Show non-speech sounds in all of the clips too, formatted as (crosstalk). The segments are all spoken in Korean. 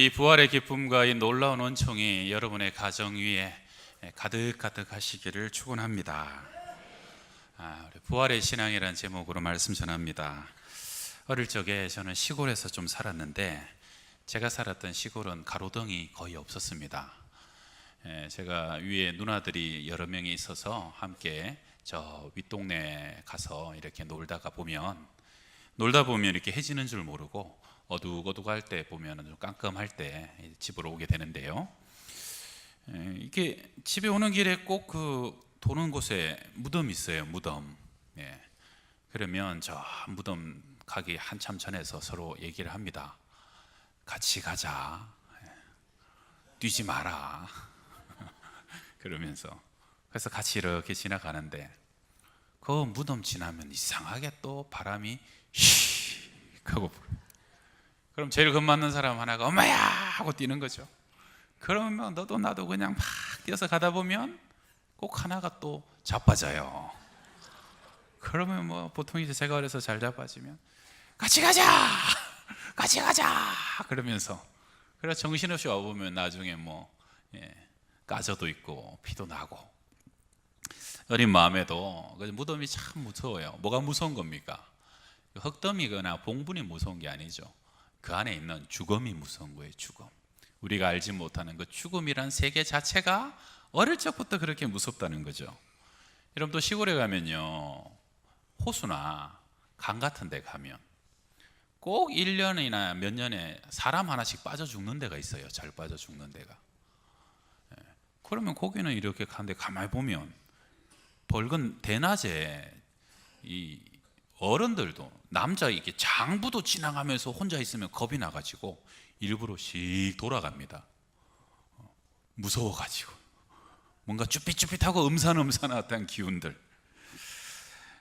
이 부활의 기쁨과 이 놀라운 원총이 여러분의 가정 위에 가득 가득 하시기를 축원합니다. 아, 부활의 신앙이라는 제목으로 말씀 전합니다. 어릴 적에 저는 시골에서 좀 살았는데 제가 살았던 시골은 가로등이 거의 없었습니다. 예, 제가 위에 누나들이 여러 명이 있어서 함께 저 윗동네 가서 이렇게 놀다가 보면 놀다 보면 이렇게 해지는 줄 모르고 어둑어둑할 때 보면 좀 깜깜할 때 집으로 오게 되는데요. 예, 이게 집에 오는 길에 꼭 그 도는 곳에 무덤이 있어요. 무덤. 예. 그러면 저 무덤 가기 한참 전에서 서로 얘기를 합니다. 같이 가자. 예. 뛰지 마라. (laughs) 그러면서 그래서 같이 이렇게 지나가는데 그 무덤 지나면 이상하게 또 바람이 휘 하고 불어요. 그럼 제일 겁맞는 사람 하나가 엄마야 하고 뛰는 거죠. 그러면 너도 나도 그냥 막 뛰어서 가다 보면 꼭 하나가 또 자빠져요. 그러면 뭐 보통 이제 제가 그래서 잘 자빠지면 같이 가자, (laughs) 같이 가자 그러면서 그래 정신없이 와 보면 나중에 뭐 예, 까져도 있고 피도 나고 어린 마음에도 그 무덤이 참 무서워요. 뭐가 무서운 겁니까? 흙더미거나 봉분이 무서운 게 아니죠. 그 안에 있는 죽음이 무서운 거예요. 죽음. 우리가 알지 못하는 그 죽음이란 세계 자체가 어릴 적부터 그렇게 무섭다는 거죠. 여러분 또 시골에 가면요. 호수나 강 같은 데 가면 꼭 1년이나 몇 년에 사람 하나씩 빠져 죽는 데가 있어요. 잘 빠져 죽는 데가. 예. 그러면 거기는 이렇게 가는데 가만히 보면 벌건 대낮에 이 어른들도 남자 이게 장부도 지나가면서 혼자 있으면 겁이 나가지고 일부러 씩 돌아갑니다. 어, 무서워가지고 뭔가 쭈삣쭈삣하고 음산음산한 기운들.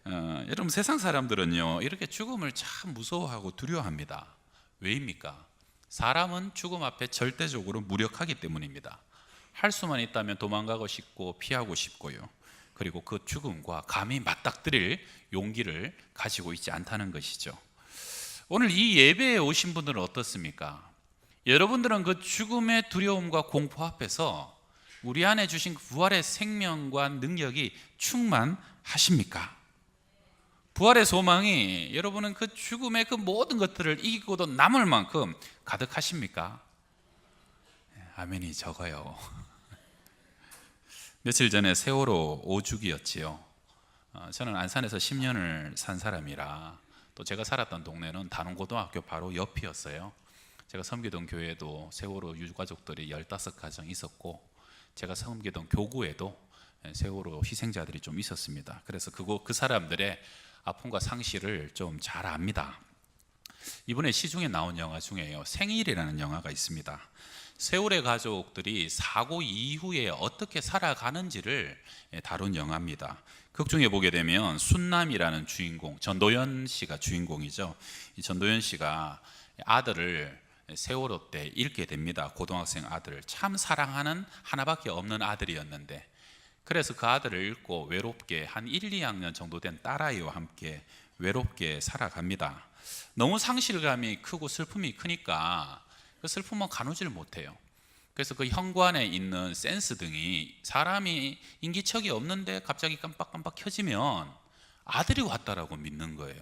어, 여러분 세상 사람들은요 이렇게 죽음을 참 무서워하고 두려워합니다. 왜입니까? 사람은 죽음 앞에 절대적으로 무력하기 때문입니다. 할 수만 있다면 도망가고 싶고 피하고 싶고요. 그리고 그 죽음과 감히 맞닥뜨릴 용기를 가지고 있지 않다는 것이죠. 오늘 이 예배에 오신 분들은 어떻습니까? 여러분들은 그 죽음의 두려움과 공포 앞에서 우리 안에 주신 그 부활의 생명과 능력이 충만하십니까? 부활의 소망이 여러분은 그 죽음의 그 모든 것들을 이기고도 남을 만큼 가득하십니까? 네, 아멘이 적어요. 며칠 전에 세월호 5주기였지요. 어, 저는 안산에서 10년을 산 사람이라 또 제가 살았던 동네는 단원고등학교 바로 옆이었어요. 제가 섬기던 교회도 세월호 유가족들이 15가정 있었고 제가 섬기던 교구에도 세월호 희생자들이 좀 있었습니다. 그래서 그거 그 사람들의 아픔과 상실을 좀 잘 압니다. 이번에 시중에 나온 영화 중에요. 생일이라는 영화가 있습니다. 세월의 가족들이 사고 이후에 어떻게 살아가는지를 다룬 영화입니다. 극 중에 보게 되면 순남이라는 주인공 전도연 씨가 주인공이죠. 이 전도연 씨가 아들을 세월호 때 잃게 됩니다. 고등학생 아들을 참 사랑하는 하나밖에 없는 아들이었는데 그래서 그 아들을 잃고 외롭게 한 1, 2학년 정도 된 딸아이와 함께 외롭게 살아갑니다. 너무 상실감이 크고 슬픔이 크니까 그 슬픔은 가누지를 못해요. 그래서 그 현관에 있는 센스 등이 사람이 인기척이 없는데 갑자기 깜빡깜빡 켜지면 아들이 왔다라고 믿는 거예요.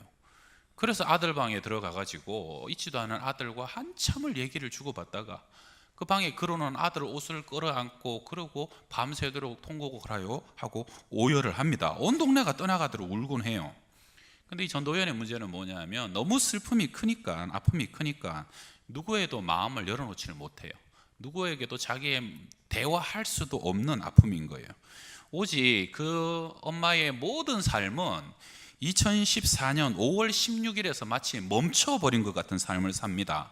그래서 아들 방에 들어가 가지고 있지도 않은 아들과 한참을 얘기를 주고받다가 그 방에 그러는 아들 옷을 끌어안고 그러고 밤새도록 통곡을 하요 하고 오열을 합니다. 온 동네가 떠나가도록 울곤 해요. 근데 이 전도연의 문제는 뭐냐면 너무 슬픔이 크니까 아픔이 크니까 누구에도 마음을 열어놓지를 못해요. 누구에게도 자기의 대화할 수도 없는 아픔인 거예요. 오직 그 엄마의 모든 삶은 2014년 5월 16일에서 마치 멈춰버린 것 같은 삶을 삽니다.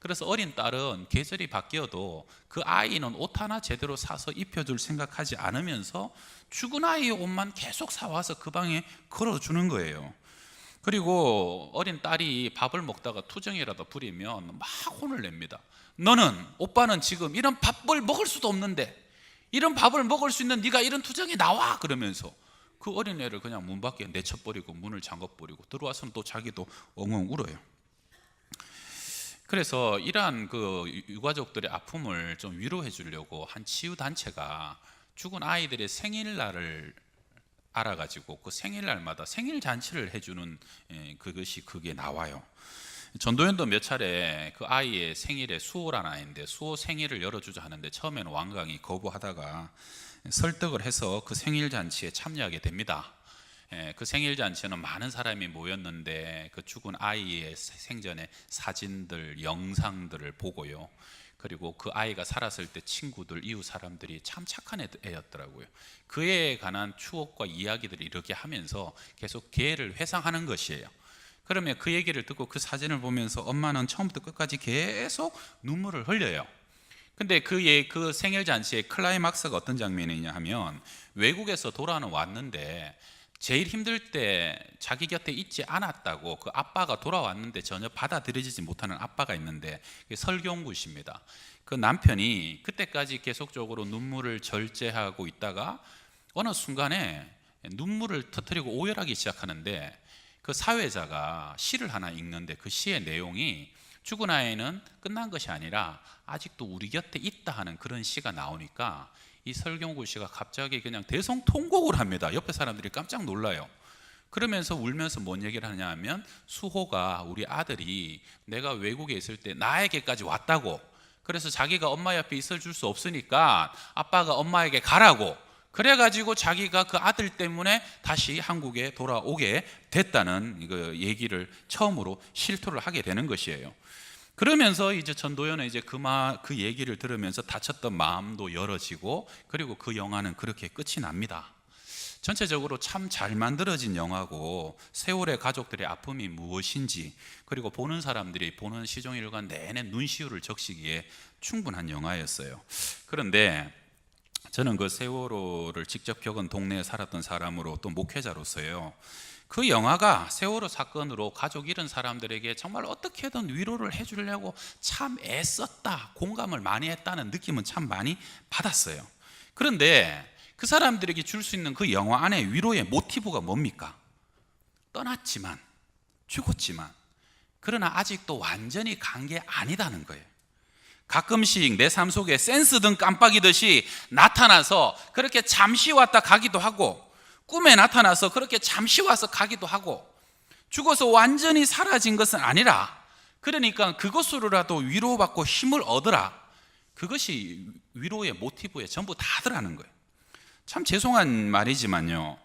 그래서 어린 딸은 계절이 바뀌어도 그 아이는 옷 하나 제대로 사서 입혀줄 생각하지 않으면서 죽은 아이의 옷만 계속 사와서 그 방에 걸어주는 거예요. 그리고 어린 딸이 밥을 먹다가 투정이라도 부리면 막 혼을 냅니다. 너는 오빠는 지금 이런 밥을 먹을 수도 없는데 이런 밥을 먹을 수 있는 네가 이런 투정이 나와 그러면서 그 어린애를 그냥 문 밖에 내쳐버리고 문을 잠궈버리고 들어와서는 또 자기도 엉엉 울어요. 그래서 이러한 그 유가족들의 아픔을 좀 위로해 주려고 한 치유 단체가 죽은 아이들의 생일날을 알아가지고 그 생일날마다 생일 잔치를 해주는 예, 그것이 그게 나와요. 전도연도 몇 차례 그 아이의 생일에 수호라는 아이인데 수호 생일을 열어주자 하는데 처음에는 왕강이 거부하다가 설득을 해서 그 생일 잔치에 참여하게 됩니다. 예, 그 생일 잔치에는 많은 사람이 모였는데 그 죽은 아이의 생전의 사진들, 영상들을 보고요. 그리고 그 아이가 살았을 때 친구들, 이웃 사람들이 참 착한 애- 애였더라고요. 그에 관한 추억과 이야기들을 이렇게 하면서 계속 걔를 회상하는 것이에요. 그러면 그 얘기를 듣고 그 사진을 보면서 엄마는 처음부터 끝까지 계속 눈물을 흘려요. 근데 그의 그 생일 잔치의 클라이막스가 어떤 장면이냐 하면 외국에서 돌아는 왔는데 제일 힘들 때 자기 곁에 있지 않았다고 그 아빠가 돌아왔는데 전혀 받아들여지지 못하는 아빠가 있는데 그게 설경구 씨입니다. 그 남편이 그때까지 계속적으로 눈물을 절제하고 있다가 어느 순간에 눈물을 터뜨리고 오열하기 시작하는데 그 사회자가 시를 하나 읽는데 그 시의 내용이 죽은 아이는 끝난 것이 아니라 아직도 우리 곁에 있다 하는 그런 시가 나오니까 이 설경구 씨가 갑자기 그냥 대성통곡을 합니다. 옆에 사람들이 깜짝 놀라요. 그러면서 울면서 뭔 얘기를 하냐 하면 수호가 우리 아들이 내가 외국에 있을 때 나에게까지 왔다고 그래서 자기가 엄마 옆에 있어 줄 수 없으니까 아빠가 엄마에게 가라고 그래가지고 자기가 그 아들 때문에 다시 한국에 돌아오게 됐다는 그 얘기를 처음으로 실토를 하게 되는 것이에요. 그러면서 이제 전도연은 이제 그, 마, 그 얘기를 들으면서 다쳤던 마음도 열어지고 그리고 그 영화는 그렇게 끝이 납니다. 전체적으로 참 잘 만들어진 영화고 세월의 가족들의 아픔이 무엇인지 그리고 보는 사람들이 보는 시종일관 내내 눈시울을 적시기에 충분한 영화였어요. 그런데 저는 그 세월호를 직접 겪은 동네에 살았던 사람으로 또 목회자로서요. 그 영화가 세월호 사건으로 가족 잃은 사람들에게 정말 어떻게든 위로를 해주려고 참 애썼다, 공감을 많이 했다는 느낌은 참 많이 받았어요. 그런데 그 사람들에게 줄 수 있는 그 영화 안에 위로의 모티브가 뭡니까? 떠났지만, 죽었지만, 그러나 아직도 완전히 간 게 아니다는 거예요. 가끔씩 내 삶 속에 센스 등 깜빡이듯이 나타나서 그렇게 잠시 왔다 가기도 하고 꿈에 나타나서 그렇게 잠시 와서 가기도 하고 죽어서 완전히 사라진 것은 아니라 그러니까 그것으로라도 위로받고 힘을 얻으라. 그것이 위로의 모티브에 전부 다더라는 거예요. 참 죄송한 말이지만요.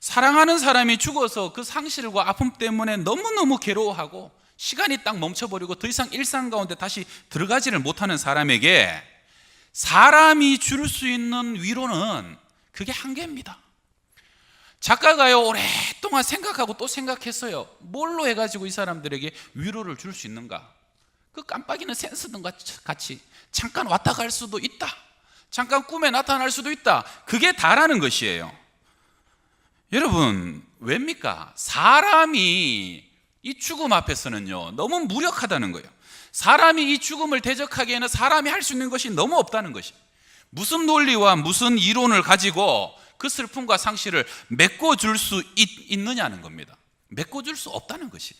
사랑하는 사람이 죽어서 그 상실과 아픔 때문에 너무너무 괴로워하고 시간이 딱 멈춰버리고 더 이상 일상 가운데 다시 들어가지를 못하는 사람에게 사람이 줄 수 있는 위로는 그게 한계입니다. 작가가요 오랫동안 생각하고 또 생각했어요. 뭘로 해가지고 이 사람들에게 위로를 줄 수 있는가? 그 깜빡이는 센스등과 같이 잠깐 왔다 갈 수도 있다. 잠깐 꿈에 나타날 수도 있다. 그게 다라는 것이에요. 여러분 왜입니까? 사람이 이 죽음 앞에서는요 너무 무력하다는 거예요. 사람이 이 죽음을 대적하기에는 사람이 할 수 있는 것이 너무 없다는 것이. 무슨 논리와 무슨 이론을 가지고 그 슬픔과 상실을 메꿔줄 수 있, 느냐는 겁니다. 메꿔줄 수 없다는 것이.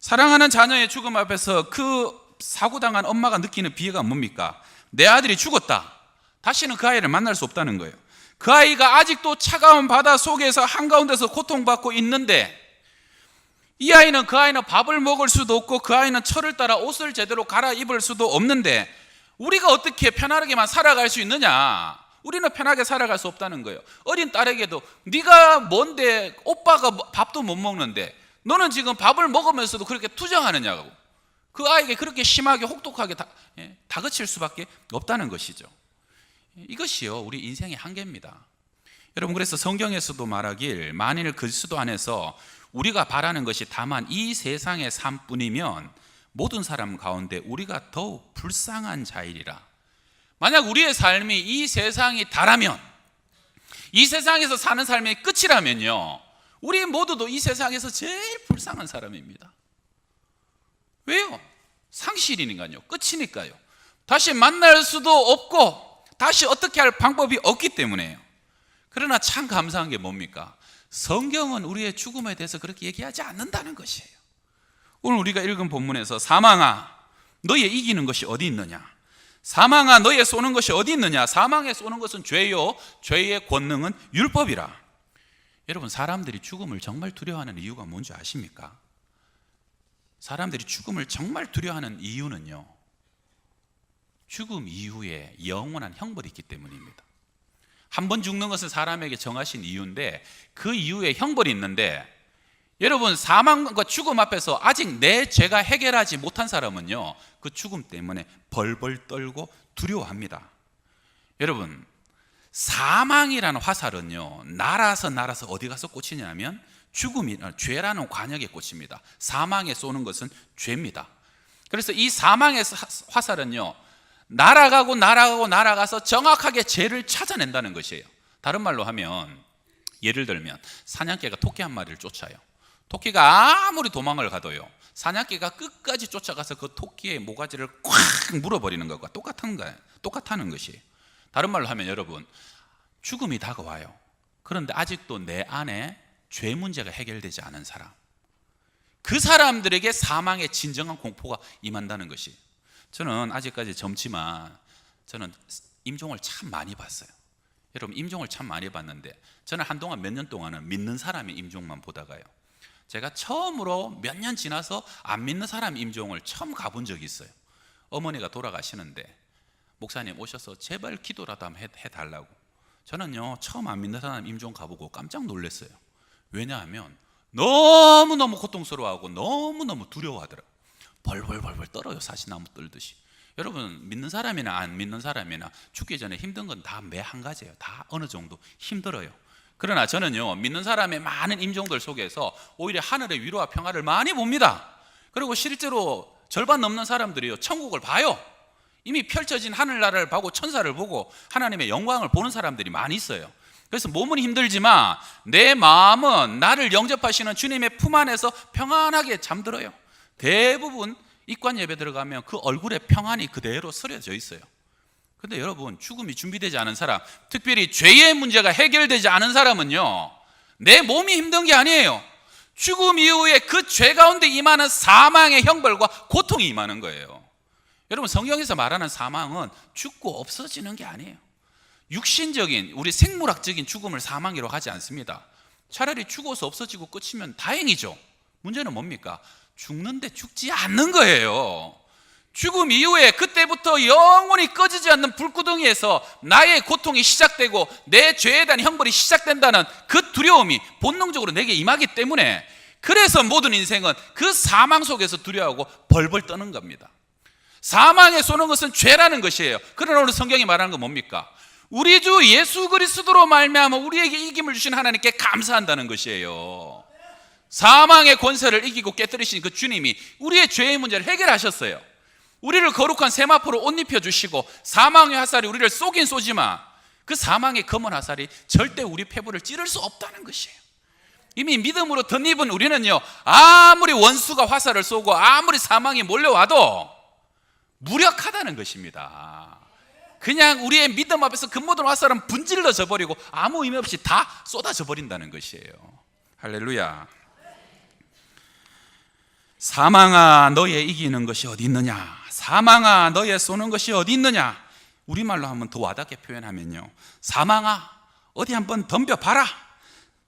사랑하는 자녀의 죽음 앞에서 그 사고당한 엄마가 느끼는 비애가 뭡니까? 내 아들이 죽었다. 다시는 그 아이를 만날 수 없다는 거예요. 그 아이가 아직도 차가운 바다 속에서 한가운데서 고통받고 있는데 이 아이는 그 아이는 밥을 먹을 수도 없고 그 아이는 철을 따라 옷을 제대로 갈아입을 수도 없는데 우리가 어떻게 편안하게만 살아갈 수 있느냐? 우리는 편하게 살아갈 수 없다는 거예요. 어린 딸에게도 네가 뭔데 오빠가 뭐 밥도 못 먹는데 너는 지금 밥을 먹으면서도 그렇게 투정하느냐고. 그 아이에게 그렇게 심하게 혹독하게 다, 예, 다그칠 수밖에 없다는 것이죠. 이것이요 우리 인생의 한계입니다. 여러분 그래서 성경에서도 말하길 만일 그리스도 안에서 우리가 바라는 것이 다만 이 세상의 삶뿐이면 모든 사람 가운데 우리가 더욱 불쌍한 자이리라. 만약 우리의 삶이 이 세상이 다라면 이 세상에서 사는 삶의 끝이라면요. 우리 모두도 이 세상에서 제일 불쌍한 사람입니다. 왜요? 상실이니까요. 끝이니까요. 다시 만날 수도 없고 다시 어떻게 할 방법이 없기 때문에요. 그러나 참 감사한 게 뭡니까? 성경은 우리의 죽음에 대해서 그렇게 얘기하지 않는다는 것이에요. 오늘 우리가 읽은 본문에서 사망아 너의 이기는 것이 어디 있느냐? 사망아 너의 쏘는 것이 어디 있느냐? 사망에 쏘는 것은 죄요. 죄의 권능은 율법이라. 여러분 사람들이 죽음을 정말 두려워하는 이유가 뭔지 아십니까? 사람들이 죽음을 정말 두려워하는 이유는요. 죽음 이후에 영원한 형벌이 있기 때문입니다. 한 번 죽는 것은 사람에게 정하신 이유인데 그 이후에 형벌이 있는데 여러분 사망과 죽음 앞에서 아직 내 죄가 해결하지 못한 사람은요 그 죽음 때문에 벌벌 떨고 두려워합니다. 여러분 사망이라는 화살은요 날아서 날아서 어디 가서 꽂히냐면 죽음이 죄라는 관역에 꽂힙니다. 사망에 쏘는 것은 죄입니다. 그래서 이 사망의 사- 화살은요 날아가고 날아가고 날아가서 정확하게 죄를 찾아낸다는 것이에요. 다른 말로 하면 예를 들면 사냥개가 토끼 한 마리를 쫓아요. 토끼가 아무리 도망을 가도요. 사냥개가 끝까지 쫓아가서 그 토끼의 모가지를 꽉 물어버리는 것과 똑같은 거예요. 똑같다는 것이에요. 다른 말로 하면 여러분 죽음이 다가와요. 그런데 아직도 내 안에 죄 문제가 해결되지 않은 사람. 그 사람들에게 사망의 진정한 공포가 임한다는 것이. 저는 아직까지 젊지만 저는 임종을 참 많이 봤어요. 여러분 임종을 참 많이 봤는데 저는 한동안 몇 년 동안은 믿는 사람의 임종만 보다가요. 제가 처음으로 몇 년 지나서 안 믿는 사람 임종을 처음 가본 적이 있어요. 어머니가 돌아가시는데 목사님 오셔서 제발 기도라도 한번 해- 해달라고. 저는요 처음 안 믿는 사람 임종 가보고 깜짝 놀랐어요. 왜냐하면 너무 너무 고통스러워하고 너무 너무 두려워하더라고. 벌벌벌벌 떨어요 사시나무 떨듯이. 여러분 믿는 사람이나 안 믿는 사람이나 죽기 전에 힘든 건 다 매 한 가지예요. 다 어느 정도 힘들어요. 그러나 저는요 믿는 사람의 많은 임종들 속에서 오히려 하늘의 위로와 평화를 많이 봅니다. 그리고 실제로 절반 넘는 사람들이요 천국을 봐요. 이미 펼쳐진 하늘나라를 보고 천사를 보고 하나님의 영광을 보는 사람들이 많이 있어요. 그래서 몸은 힘들지만 내 마음은 나를 영접하시는 주님의 품 안에서 평안하게 잠들어요. 대부분 입관 예배 들어가면 그 얼굴에 평안이 그대로 스려져 있어요. 근데 여러분 죽음이 준비되지 않은 사람, 특별히 죄의 문제가 해결되지 않은 사람은요, 내 몸이 힘든 게 아니에요. 죽음 이후에 그 죄 가운데 임하는 사망의 형벌과 고통이 임하는 거예요. 여러분 성경에서 말하는 사망은 죽고 없어지는 게 아니에요. 육신적인 우리 생물학적인 죽음을 사망이라고 하지 않습니다. 차라리 죽어서 없어지고 끝이면 다행이죠. 문제는 뭡니까? 죽는데 죽지 않는 거예요. 죽음 이후에 그때부터 영원히 꺼지지 않는 불구덩이에서 나의 고통이 시작되고 내 죄에 대한 형벌이 시작된다는 그 두려움이 본능적으로 내게 임하기 때문에 그래서 모든 인생은 그 사망 속에서 두려워하고 벌벌 떠는 겁니다. 사망에 쏘는 것은 죄라는 것이에요. 그러나 오늘 성경이 말하는 건 뭡니까? 우리 주 예수 그리스도로 말미암아 우리에게 이김을 주신 하나님께 감사한다는 것이에요. 사망의 권세를 이기고 깨뜨리신 그 주님이 우리의 죄의 문제를 해결하셨어요. 우리를 거룩한 세마포로 옷 입혀 주시고 사망의 화살이 우리를 쏘긴 쏘지만 그 사망의 검은 화살이 절대 우리 폐부를 찌를 수 없다는 것이에요. 이미 믿음으로 덧입은 우리는요 아무리 원수가 화살을 쏘고 아무리 사망이 몰려와도 무력하다는 것입니다. 그냥 우리의 믿음 앞에서 그 모든 화살은 분질러져 버리고 아무 의미 없이 다 쏟아져 버린다는 것이에요. 할렐루야. 사망아 너의 이기는 것이 어디 있느냐? 사망아 너의 쏘는 것이 어디 있느냐? 우리말로 한번 더 와닿게 표현하면요. 사망아 어디 한번 덤벼 봐라.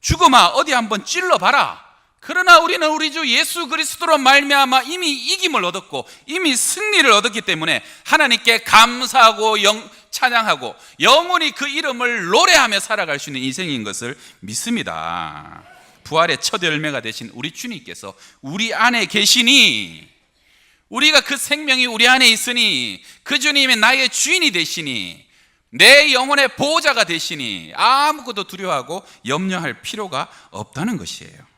죽음아 어디 한번 찔러 봐라. 그러나 우리는 우리 주 예수 그리스도로 말미암아 이미 이김을 얻었고 이미 승리를 얻었기 때문에 하나님께 감사하고 영, 찬양하고 영원히 그 이름을 노래하며 살아갈 수 있는 인생인 것을 믿습니다. 부활의 첫 열매가 되신 우리 주님께서 우리 안에 계시니 우리가 그 생명이 우리 안에 있으니 그 주님이 나의 주인이 되시니 내 영혼의 보호자가 되시니 아무것도 두려워하고 염려할 필요가 없다는 것이에요.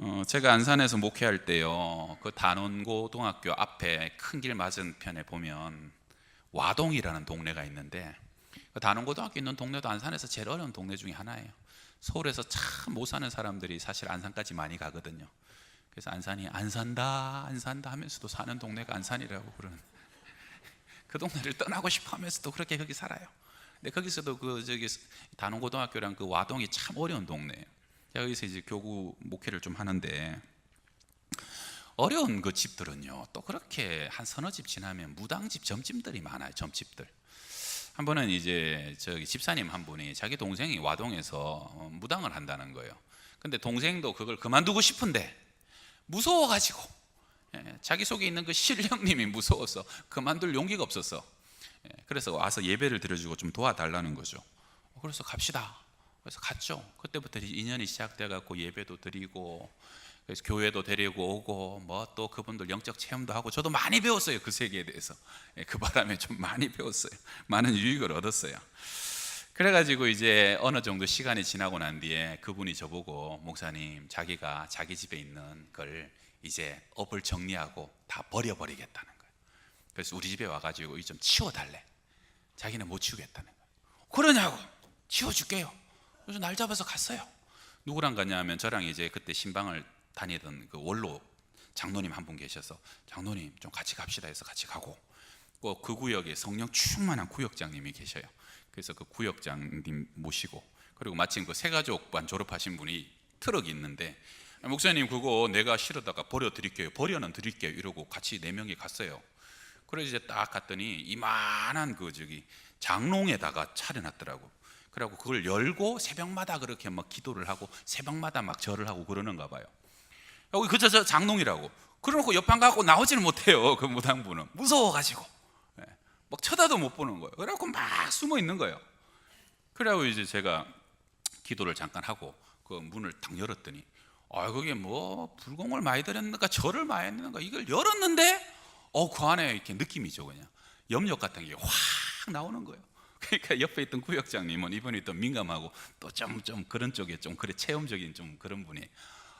어, 제가 안산에서 목회할 때요, 그 단원고등학교 앞에 큰 길 맞은편에 보면 와동이라는 동네가 있는데 그 단원고등학교 있는 동네도 안산에서 제일 어려운 동네 중에 하나예요. 서울에서 참 못 사는 사람들이 사실 안산까지 많이 가거든요. 그래서 안산이 안 산다, 안 산다 하면서도 사는 동네가 안산이라고 그러는. (laughs) 그 동네를 떠나고 싶어 하면서도 그렇게 거기 살아요. 근데 거기서도 그 저기 단원고등학교랑 그 와동이 참 어려운 동네예요. 제가 여기서 이제 교구 목회를 좀 하는데 어려운 그 집들은요 또 그렇게 한 서너 집 지나면 무당집 점집들이 많아요 점집들 한 번은 이제 저기 집사님 한 분이 자기 동생이 와동에서 어, 무당을 한다는 거예요 근데 동생도 그걸 그만두고 싶은데 무서워가지고. 예, 자기 속에 있는 그 신령님이 무서워서 그만둘 용기가 없었어. 예, 그래서 와서 예배를 드려주고 좀 도와달라는 거죠. 그래서 갑시다. 그래서 갔죠. 그때부터 인연이 시작돼 갖고 예배도 드리고 그래서 교회도 데리고 오고 뭐 또 그분들 영적 체험도 하고. 저도 많이 배웠어요 그 세계에 대해서. 예, 그 바람에 좀 많이 배웠어요. 많은 유익을 얻었어요 그래가지고 이제 어느 정도 시간이 지나고 난 뒤에 그분이 저보고 목사님 자기가 자기 집에 있는 걸 이제 업을 정리하고 다 버려버리겠다는 거예요. 그래서 우리 집에 와가지고 이 좀 치워달래. 자기는 못 치우겠다는 거예요. 그러냐고! 치워줄게요. 그래서 날 잡아서 갔어요. 누구랑 갔냐면 저랑 이제 그때 신방을 다니던 그 원로 장로님 한 분 계셔서 장로님 좀 같이 갑시다 해서 같이 가고 꼭그 구역에 성령 충만한 구역장님이 계셔요. 그래서 그 구역장님 모시고 그리고 마침 그 세가족반 졸업하신 분이 트럭이 있는데 목사님 그거 내가 실어다가 버려 드릴게요. 버려는 드릴게요. 이러고 같이 네 명이 갔어요. 그래서 이제 딱 갔더니 이만한 그 저기 장롱에다가 차려놨더라고. 그래갖고 그걸 열고 새벽마다 그렇게 막 기도를 하고 새벽마다 막 절을 하고 그러는가 봐요. 여기 그저 저 장롱이라고. 그러놓고 옆방 가고 나오지는 못해요. 그 무당분은 무서워가지고 예, 막 쳐다도 못 보는 거예요. 그래갖고 막 숨어 있는 거예요. 그래갖고 이제 제가 기도를 잠깐 하고 그 문을 딱 열었더니 아 그게 뭐 불공을 많이 드렸는가 절을 많이 했는가 이걸 열었는데 어그 안에 이렇게 느낌이죠 그냥 염력 같은 게 확 나오는 거예요. 그러니까 옆에 있던 구역장님은 이분이 또 민감하고 또 좀좀 그런 쪽에 좀 그래 체험적인 좀 그런 분이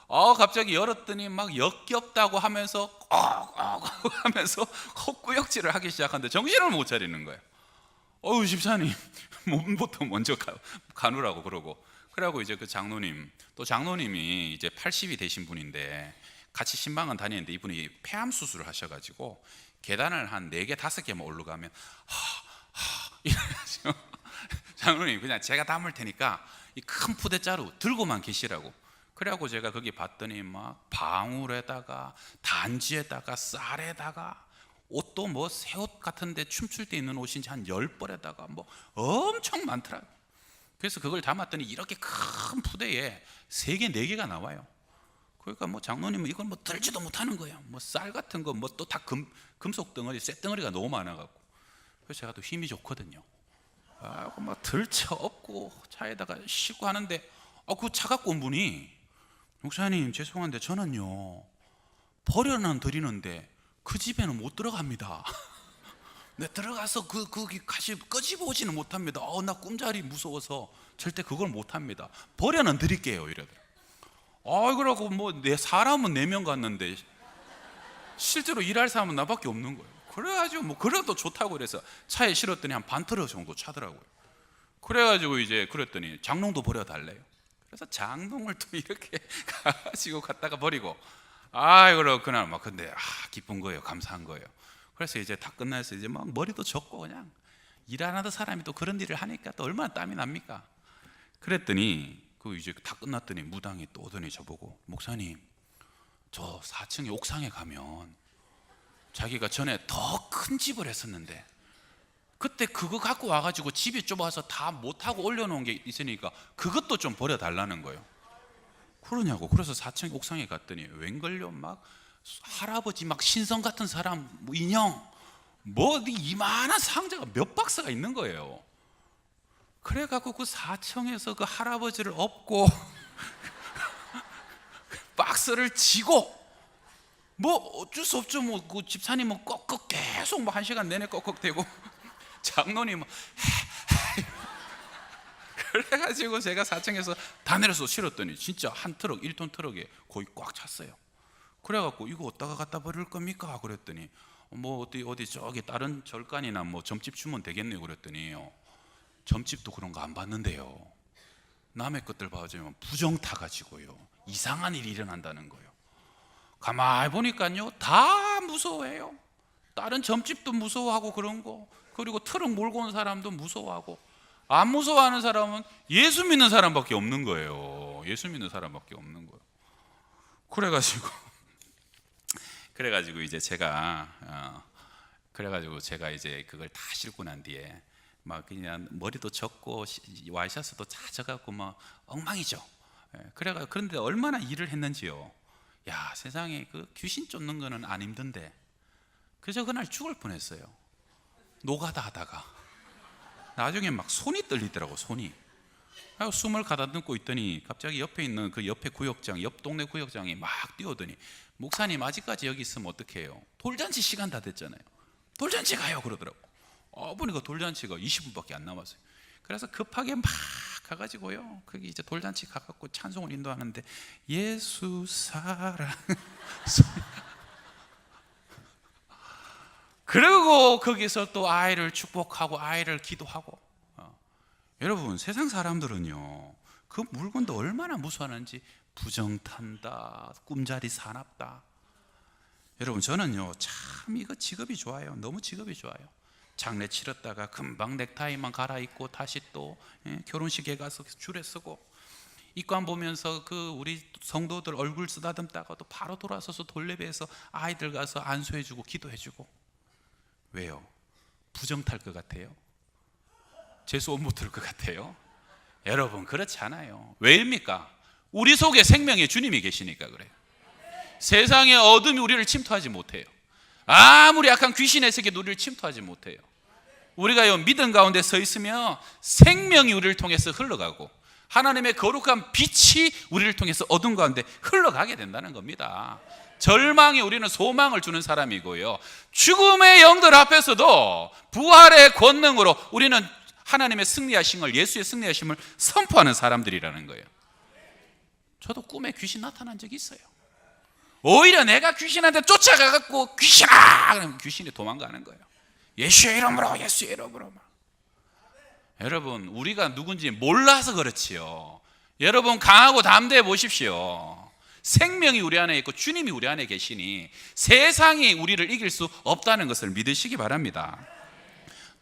어 갑자기 열었더니 막 역겹다고 하면서 꺽꺽 하면서 헛구역질을 하기 시작하는데 정신을 못 차리는 거예요. 어우 집사님 (laughs) 몸부터 먼저 가, 가누라고 그러고 그러고 이제 그 장로님 또 장로님이 이제 80이 되신 분인데 같이 신방은 다니는데 이분이 폐암 수술을 하셔가지고 계단을 한 4개 5개만 올라가면 하하 이래가지고 (laughs) 장로님 그냥 제가 담을 테니까 이 큰 푸대자루 들고만 계시라고 그래갖고 제가 거기 봤더니 막 방울에다가 단지에다가 쌀에다가 옷도 뭐 새 옷 같은데 춤출 때 입는 옷인지 한 열 벌에다가 뭐 엄청 많더라고. 그래서 그걸 담았더니 이렇게 큰 푸대에 세 개, 네 개가 나와요. 그러니까 뭐 장로님은 이걸 뭐 들지도 못하는 거예요. 뭐 쌀 같은 거 뭐 또 다 금, 금속 덩어리, 쇠 덩어리가 너무 많아갖고. 그래서 제가 또 힘이 좋거든요. 아, 막 들쳐 업고 차에다가 싣고 하는데, 아, 그차 갖고 온 분이 목사님 죄송한데 저는요 버려는 드리는데 그 집에는 못 들어갑니다. (laughs) 네 들어가서 그 거기 같이 끄집어 오지는 못합니다. 어, 나 꿈자리 무서워서 절대 그걸 못합니다. 버려는 드릴게요 이러더라. 아 그러고 뭐 내 사람은 네 명 갔는데 실제로 일할 사람은 나밖에 없는 거예요. 그래가지고 뭐 그래도 좋다고 그래서 차에 실었더니 한 반 트럭 정도 차더라고요. 그래가지고 이제 그랬더니 장롱도 버려달래요. 그래서 장롱을 또 이렇게 (laughs) 가지고 갔다가 버리고 아 그날 막 근데 아 기쁜 거예요. 감사한 거예요. 그래서 이제 다 끝나서 이제 막 머리도 젖고 그냥 일 안 하던 사람이 또 그런 일을 하니까 또 얼마나 땀이 납니까? 그랬더니 그 이제 다 끝났더니 무당이 또 오더니 저보고 목사님 저 4층에 옥상에 가면 자기가 전에 더 큰 집을 했었는데 그때 그거 갖고 와가지고 집이 좁아서 다 못하고 올려놓은 게 있으니까 그것도 좀 버려달라는 거예요. 그러냐고. 그래서 4층 옥상에 갔더니 웬걸요 막 할아버지 막 신성 같은 사람 뭐 인형 뭐 이만한 상자가 몇 박스가 있는 거예요. 그래갖고 그 4층에서 그 할아버지를 업고 (laughs) 박스를 지고 뭐 어쩔 수 없죠. 뭐 그 집사님은 꺽꺽 계속 뭐 한 시간 내내 꺽꺽대고 장로님은 (laughs) 그래가지고 제가 4층에서 다 내려서 실었더니 진짜 한 트럭 1톤 트럭에 거의 꽉 찼어요. 그래갖고 이거 어디다가 갖다 버릴 겁니까? 그랬더니 뭐 어디 어디 저기 다른 절간이나 뭐 점집 주면 되겠네요. 그랬더니요 점집도 그런 거안 받는데요. 남의 것들 봐주면 부정 타가지고요 이상한 일이 일어난다는 거예요. 가만히 보니까요 다 무서워해요. 다른 점집도 무서워하고 그런 거 그리고 트럭 몰고 온 사람도 무서워하고 안 무서워하는 사람은 예수 믿는 사람밖에 없는 거예요. 예수 믿는 사람밖에 없는 거예요. 그래가지고 (laughs) 그래가지고 이제 제가 어, 그래가지고 제가 이제 그걸 다 싣고 난 뒤에 막 그냥 머리도 젖고 시- 와이셔츠도 다 젖갖고 막 엉망이죠. 예, 그래가 그런데 얼마나 일을 했는지요. 야 세상에 그 귀신 쫓는 거는 안 힘든데 그저 그날 죽을 뻔했어요. 노가다 하다가 나중에 막 손이 떨리더라고 손이. 숨을 가다듬고 있더니 갑자기 옆에 있는 그 옆에 구역장, 옆 동네 구역장이 막 뛰어오더니 목사님 아직까지 여기 있으면 어떡해요? 돌잔치 시간 다 됐잖아요. 돌잔치 가요 그러더라고. 어 보니까 돌잔치가 20분밖에 안 남았어요. 그래서 급하게 막 가가지고요. 거기 이제 돌잔치 가갖고 찬송을 인도하는데 예수 사랑. (laughs) 그리고 거기서 또 아이를 축복하고 아이를 기도하고. 어. 여러분 세상 사람들은요 그 물건도 얼마나 무수하는지 부정탄다 꿈자리 사납다. 여러분 저는요 참 이거 직업이 좋아요. 너무 직업이 좋아요. 장례 치렀다가 금방 넥타이만 갈아입고 다시 또 예, 결혼식에 가서 줄에 서고. 입관 보면서 그 우리 성도들 얼굴 쓰다듬다가 또 바로 돌아서서 돌레배에서 아이들 가서 안수해주고 기도해주고 왜요? 부정 탈 것 같아요? 재수 못 들을 것 같아요? 여러분 그렇지 않아요. 왜입니까? 우리 속에 생명의 주님이 계시니까 그래요. 세상의 어둠이 우리를 침투하지 못해요. 아무리 약한 귀신의 세계 우리를 침투하지 못해요. 우리가 요 믿음 가운데 서 있으면 생명이 우리를 통해서 흘러가고 하나님의 거룩한 빛이 우리를 통해서 어둠 가운데 흘러가게 된다는 겁니다. 절망에 우리는 소망을 주는 사람이고요. 죽음의 영들 앞에서도 부활의 권능으로 우리는 하나님의 승리하심을 예수의 승리하심을 선포하는 사람들이라는 거예요. 저도 꿈에 귀신 나타난 적이 있어요. 오히려 내가 귀신한테 쫓아가 갖고 귀신아 그러면 귀신이 도망가는 거예요. 예수의 이름으로 예수의 이름으로 막. 여러분 우리가 누군지 몰라서 그렇지요. 여러분 강하고 담대해 보십시오. 생명이 우리 안에 있고 주님이 우리 안에 계시니 세상이 우리를 이길 수 없다는 것을 믿으시기 바랍니다.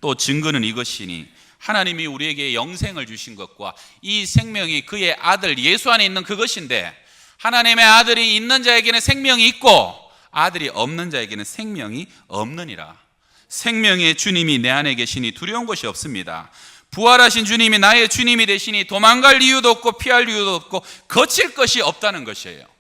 또 증거는 이것이니 하나님이 우리에게 영생을 주신 것과 이 생명이 그의 아들 예수 안에 있는 그것인데 하나님의 아들이 있는 자에게는 생명이 있고 아들이 없는 자에게는 생명이 없느니라. 생명의 주님이 내 안에 계시니 두려운 것이 없습니다. 부활하신 주님이 나의 주님이 되시니 도망갈 이유도 없고 피할 이유도 없고 거칠 것이 없다는 것이에요.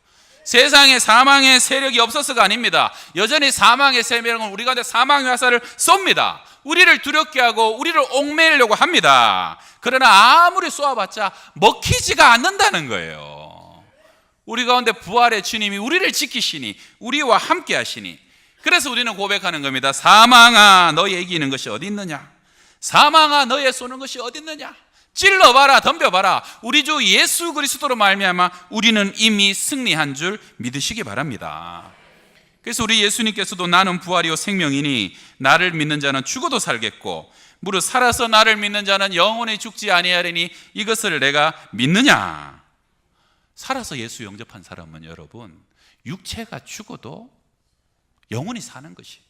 세상에 사망의 세력이 없어서가 아닙니다. 여전히 사망의 세력은 우리 가운데 사망의 화살을 쏩니다. 우리를 두렵게 하고 우리를 옥매이려고 합니다. 그러나 아무리 쏘아봤자 먹히지가 않는다는 거예요. 우리 가운데 부활의 주님이 우리를 지키시니 우리와 함께 하시니 그래서 우리는 고백하는 겁니다. 사망아 너의 이기는 것이 어디 있느냐? 사망아 너의 쏘는 것이 어디 있느냐? 찔러봐라 덤벼봐라 우리 주 예수 그리스도로 말미암아 우리는 이미 승리한 줄 믿으시기 바랍니다. 그래서 우리 예수님께서도 나는 부활이요 생명이니 나를 믿는 자는 죽어도 살겠고 무릇 살아서 나를 믿는 자는 영원히 죽지 아니하리니 이것을 내가 믿느냐? 살아서 예수 영접한 사람은 여러분 육체가 죽어도 영원히 사는 것이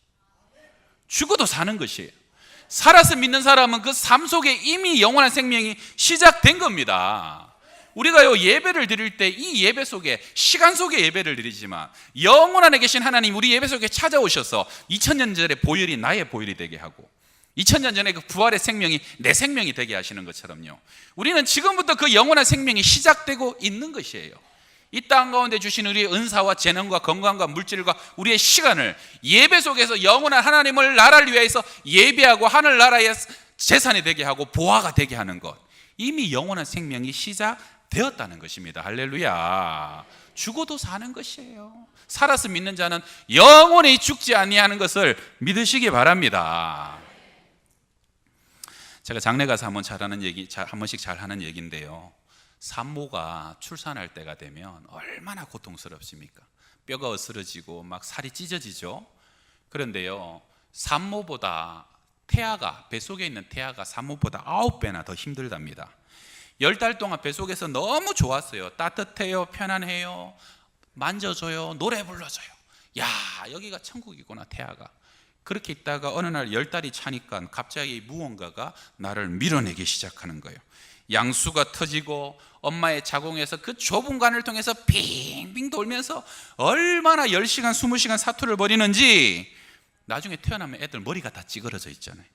죽어도 사는 것이에요. 살아서 믿는 사람은 그 삶 속에 이미 영원한 생명이 시작된 겁니다. 우리가요 예배를 드릴 때 이 예배 속에 시간 속에 예배를 드리지만 영원 안에 계신 하나님 우리 예배 속에 찾아오셔서 2000년 전의 보혈이 나의 보혈이 되게 하고 2000년 전에 그 부활의 생명이 내 생명이 되게 하시는 것처럼요. 우리는 지금부터 그 영원한 생명이 시작되고 있는 것이에요. 이 땅 가운데 주신 우리의 은사와 재능과 건강과 물질과 우리의 시간을 예배 속에서 영원한 하나님을 나라를 위해서 예배하고 하늘나라의 재산이 되게 하고 보화가 되게 하는 것. 이미 영원한 생명이 시작되었다는 것입니다. 할렐루야. 죽어도 사는 것이에요. 살아서 믿는 자는 영원히 죽지 아니하는 것을 믿으시기 바랍니다. 제가 장례 가서 한번 잘하는 얘기, 잘- 한 번씩 잘 하는 얘기인데요. 산모가 출산할 때가 되면 얼마나 고통스럽습니까? 뼈가 으스러지고 막 살이 찢어지죠. 그런데요, 산모보다 태아가 뱃속에 있는 태아가 산모보다 아홉 배나 더 힘들답니다. 열 달 동안 뱃속에서 너무 좋았어요. 따뜻해요, 편안해요, 만져줘요, 노래 불러줘요. 야, 여기가 천국이구나 태아가. 그렇게 있다가 어느 날 열 달이 차니까 갑자기 무언가가 나를 밀어내기 시작하는 거예요. 양수가 터지고 엄마의 자궁에서 그 좁은 관을 통해서 빙빙 돌면서 얼마나 10시간, 20시간 사투를 벌이는지 나중에 태어나면 애들 머리가 다 찌그러져 있잖아요.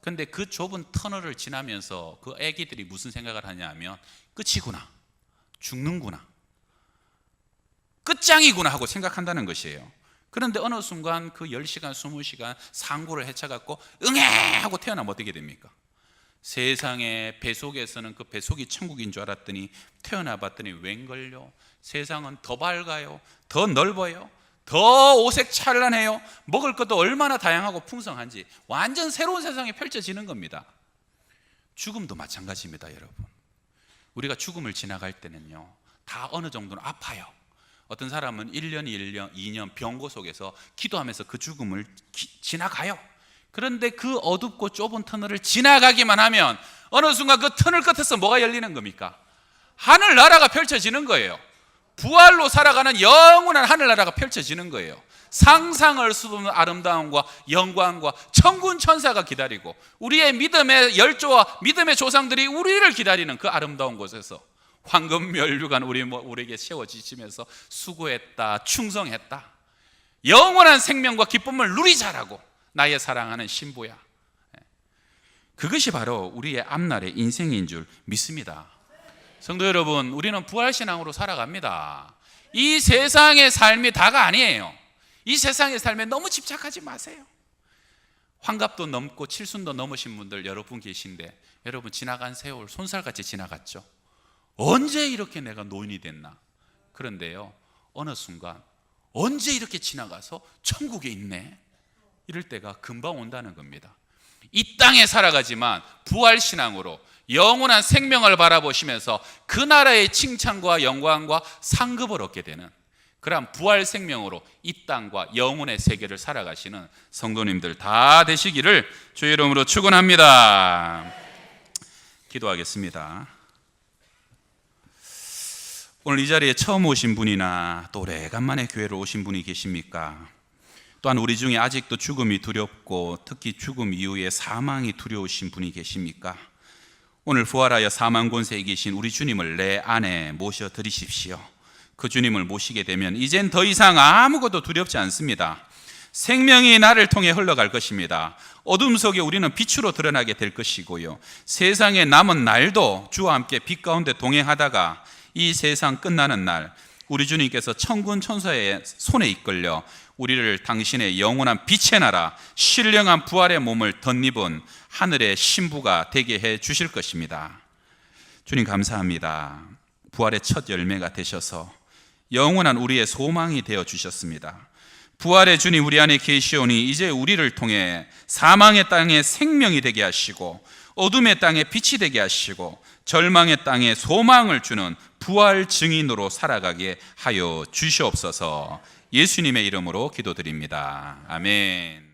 근데 그 좁은 터널을 지나면서 그 애기들이 무슨 생각을 하냐면 끝이구나. 죽는구나. 끝장이구나 하고 생각한다는 것이에요. 그런데 어느 순간 그 10시간, 20시간 상고를 헤쳐갖고 응애! 하고 태어나면 어떻게 됩니까? 세상에 배속에서는 그 배속이 천국인 줄 알았더니 태어나 봤더니 웬걸요? 세상은 더 밝아요. 더 넓어요. 더 오색 찬란해요. 먹을 것도 얼마나 다양하고 풍성한지 완전 새로운 세상이 펼쳐지는 겁니다. 죽음도 마찬가지입니다, 여러분. 우리가 죽음을 지나갈 때는요. 다 어느 정도는 아파요. 어떤 사람은 1년, 1년, 2년 병고 속에서 기도하면서 그 죽음을 기- 지나가요. 그런데 그 어둡고 좁은 터널을 지나가기만 하면 어느 순간 그 터널 끝에서 뭐가 열리는 겁니까? 하늘나라가 펼쳐지는 거예요. 부활로 살아가는 영원한 하늘나라가 펼쳐지는 거예요. 상상할 수 없는 아름다움과 영광과 천군 천사가 기다리고 우리의 믿음의 열조와 믿음의 조상들이 우리를 기다리는 그 아름다운 곳에서 황금 멸류관 우리 뭐 우리에게 세워지시면서 수고했다 충성했다. 영원한 생명과 기쁨을 누리자라고 나의 사랑하는 신부야. 예. 그것이 바로 우리의 앞날의 인생인 줄 믿습니다. 성도 여러분 우리는 부활신앙으로 살아갑니다. 이 세상의 삶이 다가 아니에요. 이 세상의 삶에 너무 집착하지 마세요. 환갑도 넘고 칠순도 넘으신 분들 여러분 계신데 여러분 지나간 세월 손살같이 지나갔죠 언제 이렇게 내가 노인이 됐나? 그런데요, 어느 순간 언제 이렇게 지나가서 천국에 있네? 이럴 때가 금방 온다는 겁니다. 이 땅에 살아가지만 부활 신앙으로 영원한 생명을 바라보시면서 그 나라의 칭찬과 영광과 상급을 얻게 되는 그러한 부활 생명으로 이 땅과 영혼의 세계를 살아가시는 성도님들 다 되시기를 주의 이름으로 축원합니다. 기도하겠습니다. 오늘 이 자리에 처음 오신 분이나 또 오래간만에 교회를 오신 분이 계십니까? 또한 우리 중에 아직도 죽음이 두렵고 특히 죽음 이후에 사망이 두려우신 분이 계십니까? 오늘 부활하여 사망 권세에 계신 우리 주님을 내 안에 모셔 드리십시오. 그 주님을 모시게 되면 이젠 더 이상 아무것도 두렵지 않습니다. 생명이 나를 통해 흘러갈 것입니다. 어둠 속에 우리는 빛으로 드러나게 될 것이고요. 세상에 남은 날도 주와 함께 빛 가운데 동행하다가 이 세상 끝나는 날 우리 주님께서 천군 천사의 손에 이끌려 우리를 당신의 영원한 빛의 나라 신령한 부활의 몸을 덧입은 하늘의 신부가 되게 해 주실 것입니다. 주님 감사합니다. 부활의 첫 열매가 되셔서 영원한 우리의 소망이 되어 주셨습니다. 부활의 주님 우리 안에 계시오니 이제 우리를 통해 사망의 땅에 생명이 되게 하시고 어둠의 땅에 빛이 되게 하시고 절망의 땅에 소망을 주는 부활 증인으로 살아가게 하여 주시옵소서 예수님의 이름으로 기도드립니다. 아멘.